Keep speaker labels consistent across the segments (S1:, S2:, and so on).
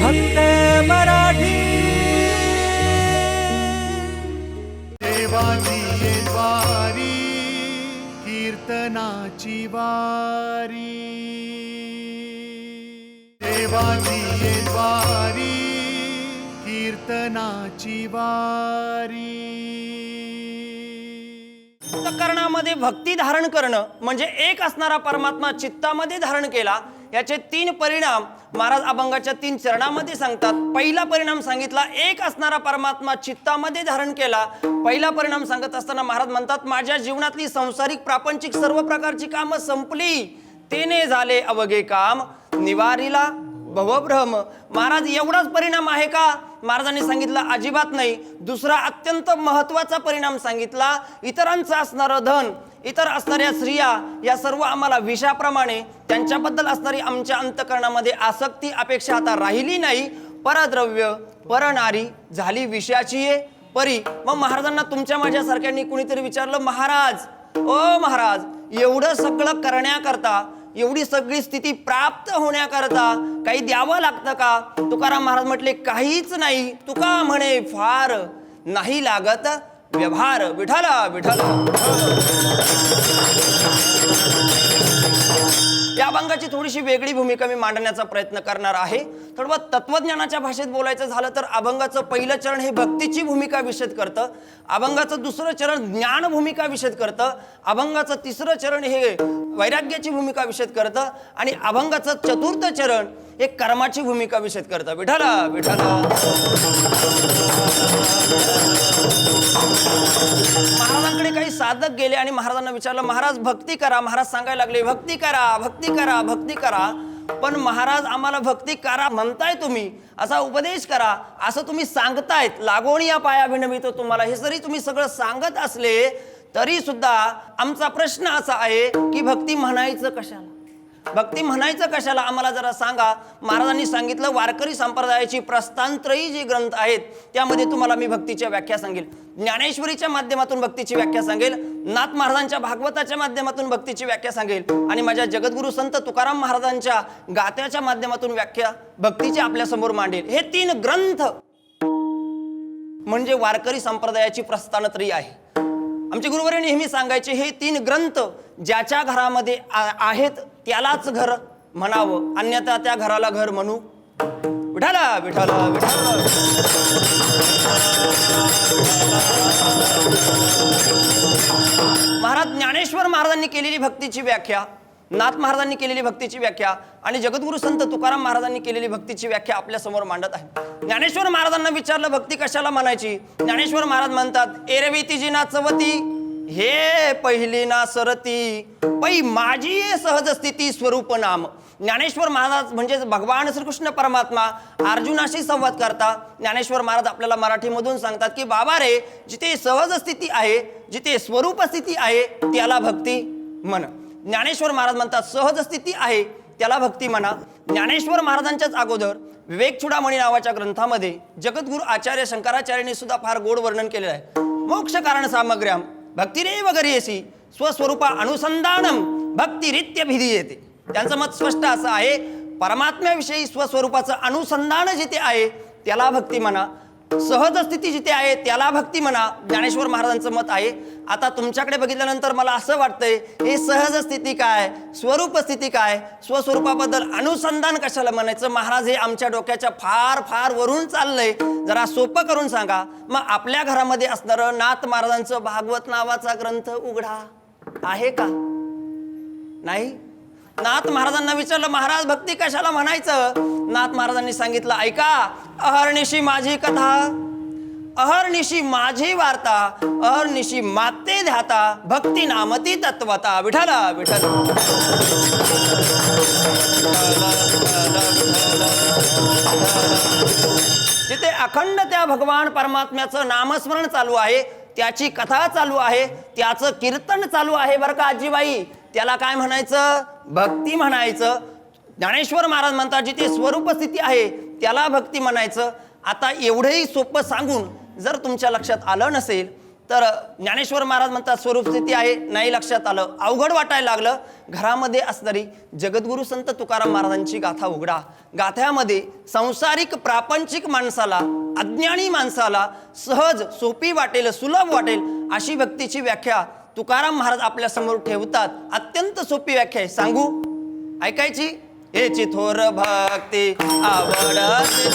S1: फक्त मराठी.
S2: देवाची ये द्वारी कीर्तनाची वारी. देवाची ये द्वारी कीर्तनाची वारी.
S3: अंतकरणामध्ये भक्ती धारण करणं म्हणजे एक असणारा परमात्मा चित्तामध्ये धारण केला याचे तीन परिणाम महाराज अभंगाच्या तीन चरणामध्ये सांगतात. पहिला परिणाम सांगितला एक असणारा परमात्मा चित्तामध्ये धारण केला. पहिला परिणाम सांगत असताना महाराज म्हणतात माझ्या जीवनातली संसारिक प्रापंचिक सर्व प्रकारची कामं संपली. तेने झाले अवघे काम. निवारीला भवभ्रम. महाराज एवढाच परिणाम आहे का? महाराजांनी सांगितलं अजिबात नाही. दुसरा अत्यंत महत्त्वाचा परिणाम सांगितला इतरांचं असणारं धन. इतर असणाऱ्या स्त्रिया या सर्व आम्हाला विषाप्रमाणे त्यांच्याबद्दल असणारी आमच्या अंतकरणामध्ये आसक्ती अपेक्षा आता राहिली नाही. परद्रव्य परनारी झाली विषयाची आहे परी मग महाराजांना तुमच्या माझ्यासारख्यांनी कुणीतरी विचारलं महाराज ओ महाराज एवढं सगळं करण्याकरता एवढी सगळी स्थिती प्राप्त होण्याकरता काही द्यावं लागतं का? तुकाराम महाराज म्हटले काहीच नाही. तुका म्हणे फार नाही लागत. व्यवहार विठाला विठाला या अभंगाची थोडीशी वेगळी भूमिका मी मांडण्याचा प्रयत्न करणार आहे. थोडं तत्वज्ञानाच्या भाषेत बोलायचं झालं तर अभंगाचं पहिलं चरण हे भक्तीची भूमिका विषद करतं. अभंगाचं दुसरं चरण ज्ञान भूमिका विषद करतं. अभंगाचं तिसरं चरण हे वैराग्याची भूमिका विषद करतं. आणि अभंगाचं चतुर्थ चरण हे कर्माची भूमिका विषद करतं. विठाला विठाला महाराजांकडे काही साधक गेले आणि महाराजांना विचारलं महाराज भक्ती करा. महाराज सांगायला लागले भक्ती करा भक्ती करा भक्ती करा पण महाराज आम्हाला भक्ती करा म्हणताय तुम्ही. असा उपदेश करा. असं तुम्ही सांगतायत. लागोणी या पाया भिनवितो तुम्हाला. हे जरी तुम्ही सगळं सांगत असले तरी सुद्धा आमचा प्रश्न असा आहे की भक्ती म्हणायचं कशाला? भक्ती म्हणायचं कशाला? आम्हाला जरा सांगा. महाराजांनी सांगितलं वारकरी संप्रदायाची प्रस्थांत्रही जे ग्रंथ आहेत त्यामध्ये तुम्हाला मी भक्तीच्या व्याख्या सांगेल. ज्ञानेश्वरीच्या माध्यमातून भक्तीची व्याख्या सांगेल. नाथ महाराजांच्या भागवताच्या माध्यमातून भक्तीची व्याख्या सांगेल. आणि माझ्या जगद्गुरु संत तुकाराम महाराजांच्या गात्याच्या माध्यमातून व्याख्या भक्तीची आपल्यासमोर मांडेल. हे तीन ग्रंथ म्हणजे वारकरी संप्रदायाची प्रस्थानत्री आहे. आमचे गुरुवारी नेहमी सांगायचे हे तीन ग्रंथ ज्याच्या घरामध्ये आहेत त्यालाच घर म्हणावं. अन्यथा त्या घराला घर म्हणू. विठाला विठाला विठाला महाराज ज्ञानेश्वर महाराजांनी केलेली भक्तीची व्याख्या नाथ महाराजांनी केलेली भक्तीची व्याख्या आणि जगद्गुरु संत तुकाराम महाराजांनी केलेली भक्तीची व्याख्या आपल्यासमोर मांडत आहे ज्ञानेश्वर महाराजांना विचारलं भक्ती कशाला म्हणायची? ज्ञानेश्वर महाराज म्हणतात एरवी तिजी नाचवती हे पहिली ना सरती पै माझी सहज स्थिती स्वरूप नाम. ज्ञानेश्वर महाराज म्हणजे भगवान श्रीकृष्ण परमात्मा अर्जुनाशी संवाद करता. ज्ञानेश्वर महाराज आपल्याला मराठीमधून सांगतात की बाबा रे जिथे सहज स्थिती आहे जिथे स्वरूप स्थिती आहे त्याला भक्ती म्हण. ज्ञानेश्वर महाराज म्हणतात सहज स्थिती आहे त्याला भक्ती म्हणा. ज्ञानेश्वर महाराजांच्याच अगोदर विवेक चुडामणी नावाच्या ग्रंथामध्ये जगद्गुरु आचार्य शंकराचार्यांनी सुद्धा फार गोड वर्णन केलेलं आहे. मोक्ष कारण सामग्र्याम भक्तिरेव गरीयसी स्वस्वरूपा अनुसंधानम भक्तिरित्य भिधी येते त्यांचं मत स्पष्ट असं आहे परमात्म्याविषयी स्वस्वरूपाचं अनुसंधान जिथे आहे त्याला भक्ती म्हणा सहज स्थिती जिथे आहे त्याला भक्ती म्हणा ज्ञानेश्वर महाराजांचं मत आहे. आता तुमच्याकडे बघितल्यानंतर मला असं वाटतंय हे सहज स्थिती काय स्वरूप स्थिती काय स्वस्वरूपाबद्दल अनुसंधान कशाला म्हणायचं? महाराज हे आमच्या डोक्याच्या फार फार वरून चाललंय. जरा सोपं करून सांगा. मग आपल्या घरामध्ये असणारं नाथ महाराजांचं भागवत नावाचा ग्रंथ उघडा. आहे का? नाही? नाथ महाराजांना विचारलं महाराज भक्ती कशाला म्हणायचं? नाथ महाराजांनी सांगितलं ऐका अहर्निशी माझी कथा अहर्निशी माझी वार्ता अहर्निशी माते ध्याता भक्ती नामती तत्वता विठल विठल जिथे अखंड त्या भगवान परमात्म्याचं नामस्मरण चालू आहे त्याची कथा चालू आहे त्याचं कीर्तन चालू आहे बरं का आजीबाई? त्याला काय म्हणायचं? भक्ती म्हणायचं. ज्ञानेश्वर महाराज म्हणतात जिथे स्वरूप स्थिती आहे त्याला भक्ती म्हणायचं. आता एवढंही सोपं सांगून जर तुमच्या लक्षात आलं नसेल तर ज्ञानेश्वर महाराज म्हणतात स्वरूप स्थिती आहे. नाही लक्षात आलं. अवघड वाटायला लागलं. घरामध्ये असणारी जगद्गुरु संत तुकाराम महाराजांची गाथा उघडा. गाथ्यामध्ये संसारिक प्रापंचिक माणसाला अज्ञानी माणसाला सहज सोपी वाटेल सुलभ वाटेल अशी भक्तीची व्याख्या तुकाराम महाराज आपल्यासमोर ठेवतात. अत्यंत सोपी व्याख्या आहे. सांगू? ऐकायची? हेची थोर भक्ती आवडते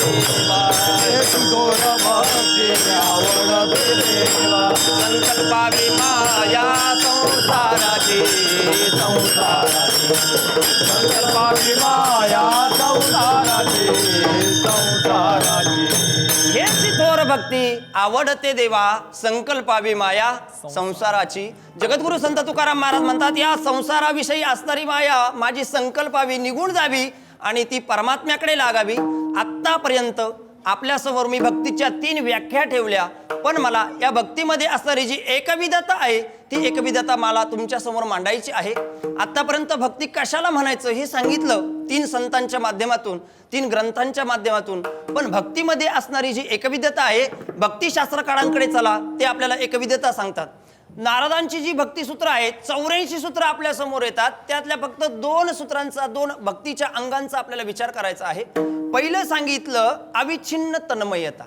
S3: देवा. संकल्पावी माया संसाराची संसाराची.
S2: संकल्पाची माया संसाराची संसाराची.
S3: भक्ती आवडते देवा संकल्पावी माया संसाराची. जगद्गुरु संत तुकाराम महाराज म्हणतात या संसाराविषयी असणारी माया माझी संकल्पावी निघून जावी आणि ती परमात्म्याकडे लागावी. आत्तापर्यंत आपल्यासमोर मी भक्तीच्या तीन व्याख्या ठेवल्या पण मला या भक्तीमध्ये असणारी जी एकविधता आहे ती एकविधता मला तुमच्यासमोर मांडायची आहे. आतापर्यंत भक्ती कशाला म्हणायचं हे सांगितलं तीन संतांच्या माध्यमातून तीन ग्रंथांच्या माध्यमातून. पण भक्तीमध्ये असणारी जी एकविधता आहे भक्तिशास्त्रकारांकडे चला ते आपल्याला एकविधता सांगतात. नारदांची जी भक्तिसूत्र आहेत चौऱ्याऐंशी सूत्र आपल्यासमोर येतात. त्यातल्या फक्त दोन सूत्रांचा दोन भक्तीच्या अंगांचा आपल्याला विचार करायचा आहे. पहिलं सांगितलं अविच्छिन्न तन्मयता.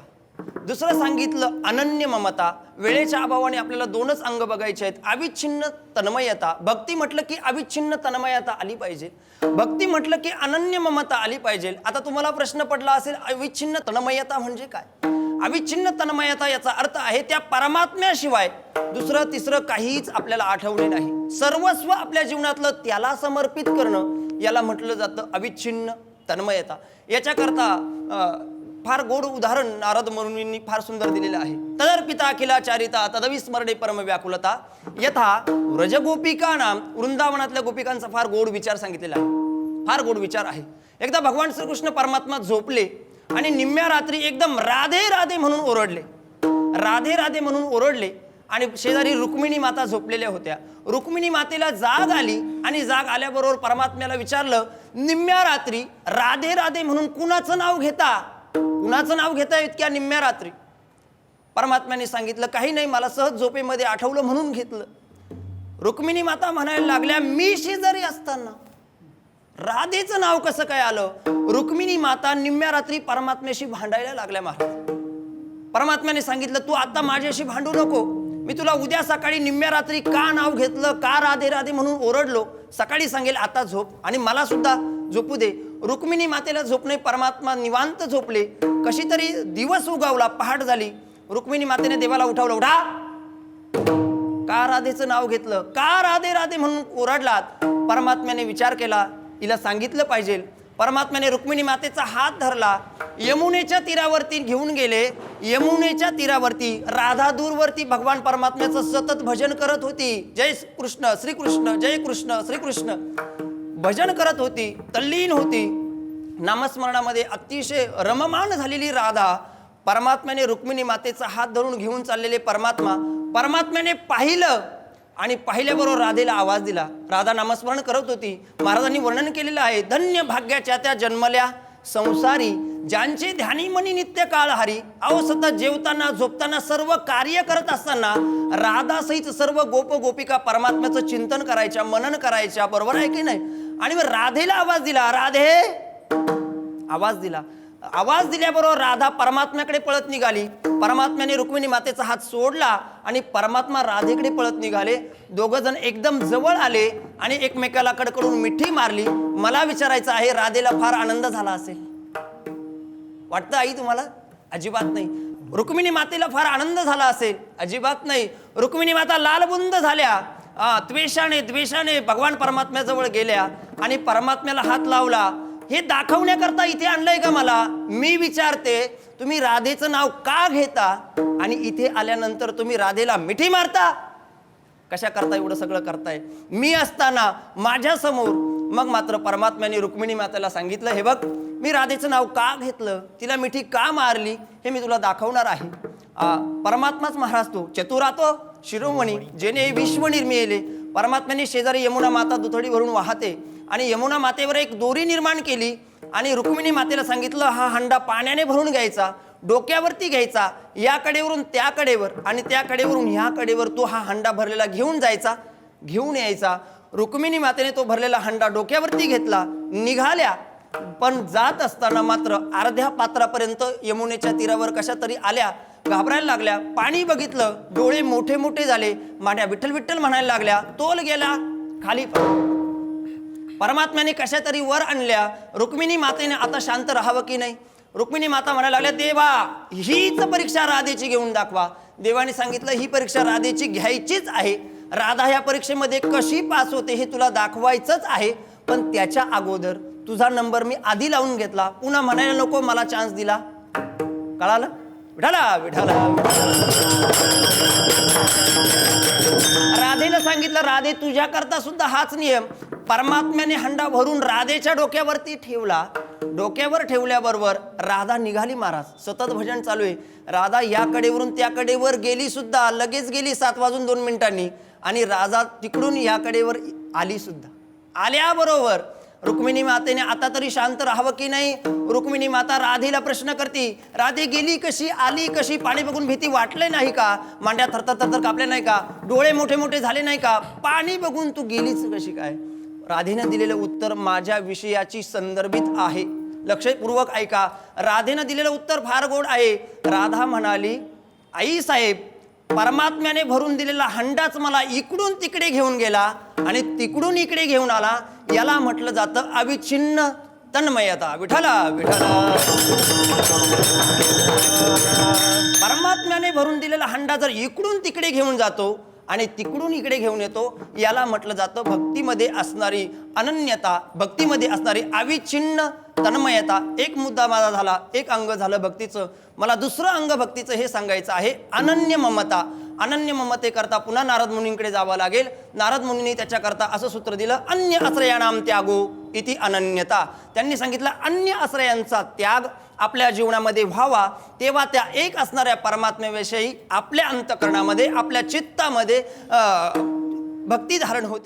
S3: दुसरं सांगितलं अनन्य ममता. वेळेच्या अभावाने आपल्याला दोनच अंग बघायचे आहेत. अविच्छिन्न तन्मयता. भक्ती म्हटलं की अविच्छिन्न तन्मयता आली पाहिजे. भक्ती म्हटलं की अनन्य ममता आली पाहिजे. आता तुम्हाला प्रश्न पडला असेल अविच्छिन्न तन्मयता म्हणजे काय? अविच्छिन्न तन्मयता याचा अर्थ आहे त्या परमात्म्याशिवाय. दुसरं तिसरं काहीच आपल्याला आठवले नाही. सर्वस्व आपल्या जीवनातलं त्याला समर्पित करणं याला म्हटलं जातं अविच्छिन्न तन्मयता याच्याकरता फार गोड उदाहरण नारद मुनींनी फार सुंदर दिलेलं आहे. तदर्पिता अखिला चारिता तदवी स्मरणे परम व्याकुलता. यथा व्रजगोपिका नाम वृंदावनातल्या गोपिकांचा फार गोड विचार सांगितलेला आहे. फार गोड विचार आहे. एकदा भगवान श्रीकृष्ण परमात्मा झोपले आणि निम्म्या रात्री एकदम राधे राधे म्हणून ओरडले. राधे राधे म्हणून ओरडले आणि शेजारी रुक्मिणी माता झोपलेल्या होत्या. रुक्मिणी मातेला जाग आली आणि जाग आल्याबरोबर परमात्म्याला विचारलं निम्म्या रात्री राधे राधे म्हणून कुणाचं नाव घेता? कुणाचं नाव घेता इतक्या निम्म्या रात्री? परमात्म्याने सांगितलं काही नाही मला सहज झोपेमध्ये आठवलं म्हणून घेतलं. रुक्मिणी माता म्हणायला लागल्या मी शेजारी असताना राधेचं नाव कसं काय आलं? रुक्मिणी माता निम्म्या रात्री परमात्म्याशी भांडायला लागल्या महाराज. परमात्म्याने सांगितलं तू आता माझ्याशी भांडू नको. मी तुला उद्या सकाळी निम्म्या रात्री का नाव घेतलं का राधे राधे म्हणून ओरडलो? सकाळी सांगेल आता झोप. आणि मला सुद्धा झोपू दे. रुक्मिणी मातेला झोपणे परमात्मा निवांत झोपले. कशी तरी दिवस उगावला पहाट झाली. रुक्मिणी मातेने देवाला उठवलं उठा. का राधेचं नाव घेतलं? का राधे राधे म्हणून ओरडलात? परमात्म्याने विचार केला. हिला सांगितलं पाहिजे. परमात्म्याने रुक्मिणी मातेचा हात धरला. यमुनेच्या तीरावरती घेऊन गेले. यमुनेच्या तीरावरती राधा दूरवरती भगवान परमात्म्याचं सतत भजन करत होती. जय कृष्ण श्रीकृष्ण जय कृष्ण श्रीकृष्ण. भजन करत होती तल्लीन होती. नामस्मरणामध्ये अतिशय रममान झालेली राधा परमात्म्याने रुक्मिणी मातेचा हात धरून घेऊन चाललेले परमात्मा परमात्म्याने पाहिलं. आणि पाहिल्याबरोबर राधेला आवाज दिला. राधा नामस्मरण करत होती. महाराजांनी वर्णन केलेलं आहे धन्य भाग्याच्या त्या जन्मल्या संसारी ज्यांचे ध्यानी मनी नित्य काळहारी अहो सतत जेवताना झोपताना सर्व कार्य करत असताना राधासहित सर्व गोप गोपिका परमात्म्याचं चिंतन करायच्या मनन करायच्या. बरोबर आहे की नाही? आणि मग राधेला आवाज दिला राधे. आवाज दिला. आवाज दिल्याबरोबर राधा परमात्म्याकडे पळत निघाली. परमात्म्याने रुक्मिणी मातेचा हात सोडला आणि परमात्मा राधेकडे पळत निघाले. दोघं जण एकदम जवळ आले आणि एकमेकाला कडकडून मिठी मारली. मला विचारायचं आहे राधेला फार आनंद झाला असेल? वाटतं आई तुम्हाला? अजिबात नाही. रुक्मिणी मातेला फार आनंद झाला असेल? अजिबात नाही. रुक्मिणी माता लालबुंद झाल्या. आ, द्वेषाने द्वेषाने भगवान परमात्म्याजवळ गेल्या आणि परमात्म्याला हात लावला. हे दाखवण्याकरता इथे आणलंय का मला? मी विचारते तुम्ही राधेचं नाव का घेता? आणि इथे आल्यानंतर तुम्ही राधेला मिठी मारता? कशा करता एवढं सगळं करताय? मी असताना माझ्यासमोर मग मात्र परमात्म्याने रुक्मिणी मातेला सांगितलं हे बघ मी राधेचं नाव का घेतलं? तिला मिठी का मारली? हे मी तुला दाखवणार आहे. परमात्माच महाराज तो चतुरातो शिरोमणी जेणे विश्व निर्मिले परमात्म्याने शेजारी यमुना माता दुथडी भरून वाहते. आणि यमुना मातेवर एक दोरी निर्माण केली आणि रुक्मिणी मातेला सांगितलं हा हंडा पाण्याने भरून घ्यायचा डोक्यावरती घ्यायचा या कडेवरून त्या कडेवर आणि त्या कडेवरून ह्या कडेवर तो हा हंडा भरलेला घेऊन जायचा घेऊन यायचा. रुक्मिणी मातेने तो भरलेला हंडा डोक्यावरती घेतला निघाल्या. पण जात असताना मात्र अर्ध्या पात्रापर्यंत यमुनेच्या तीरावर कशा तरी आल्या घाबरायला लागल्या. पाणी बघितलं डोळे मोठे मोठे झाले. मांड्या विठ्ठल विठ्ठल म्हणायला लागल्या तोल गेला खाली परमात्म्याने कशा तरी वर आणल्या रुक्मिणी मातेने आता शांत राहावं की नाही? रुक्मिणी माता म्हणायला लागल्या देवा हीच परीक्षा राधेची घेऊन दाखवा. देवाने सांगितलं ही परीक्षा राधेची घ्यायचीच आहे. राधा ह्या परीक्षेमध्ये कशी पास होते हे तुला दाखवायचंच आहे पण त्याच्या अगोदर तुझा नंबर मी आधी लावून घेतला. पुन्हा म्हणायला नको मला चान्स दिला. कळालं? विठाला विठाला राधेनं सांगितलं राधे तुझ्याकरता सुद्धा हाच नियम. परमात्म्याने हंडा भरून राधेच्या डोक्यावरती ठेवला. डोक्यावर ठेवल्याबरोबर राधा निघाली महाराज. सतत भजन चालू आहे. राधा याकडेवरून त्याकडेवर गेली सुद्धा लगेच गेली सात वाजून दोन मिनिटांनी आणि राधा तिकडून याकडेवर आली सुद्धा. आल्याबरोबर रुक्मिणी मातेने आता तरी शांत राहावं की नाही? रुक्मिणी माता राधेला प्रश्न करते राधे गेली कशी? आली कशी? पाणी बघून भीती वाटले नाही का? मांड्या थरथर थरथर कापले नाही का? डोळे मोठे मोठे झाले नाही का? पाणी बघून तू गेलीच कशी काय? राधेनं दिलेलं उत्तर माझ्या विषयाची संदर्भित आहे. लक्षपूर्वक ऐका. राधेनं दिलेलं उत्तर फार गोड आहे. राधा म्हणाली आई साहेब परमात्म्याने भरून दिलेला हंडाच मला इकडून तिकडे घेऊन गेला आणि तिकडून इकडे घेऊन आला. याला म्हटलं जातं अविच्छिन्न तन्मयता. विठाला विठाला परमात्म्याने भरून दिलेला हंडा जर इकडून तिकडे घेऊन जातो आणि तिकडून इकडे घेऊन येतो याला म्हटलं जातं भक्तीमध्ये असणारी अनन्यता भक्तीमध्ये असणारी अविच्छिन्न तन्मयता. एक मुद्दा माझा झाला एक अंग झालं भक्तीचं. मला दुसरं अंग भक्तीचं हे सांगायचं आहे अनन्य ममता अनन्य ममतेकरता पुन्हा नारद मुनींकडे जावं लागेल. नारद मुनींनी त्याच्याकरता असं सूत्र दिलं अन्य आश्रयाणाम त्यागो इति अनन्यता. त्यांनी सांगितलं अन्य आश्रयांचा त्याग आपल्या जीवनामध्ये व्हावा तेव्हा त्या एक असणाऱ्या परमात्म्याविषयी आपल्या अंतकरणामध्ये आपल्या चित्तामध्ये भक्ती धारण होते.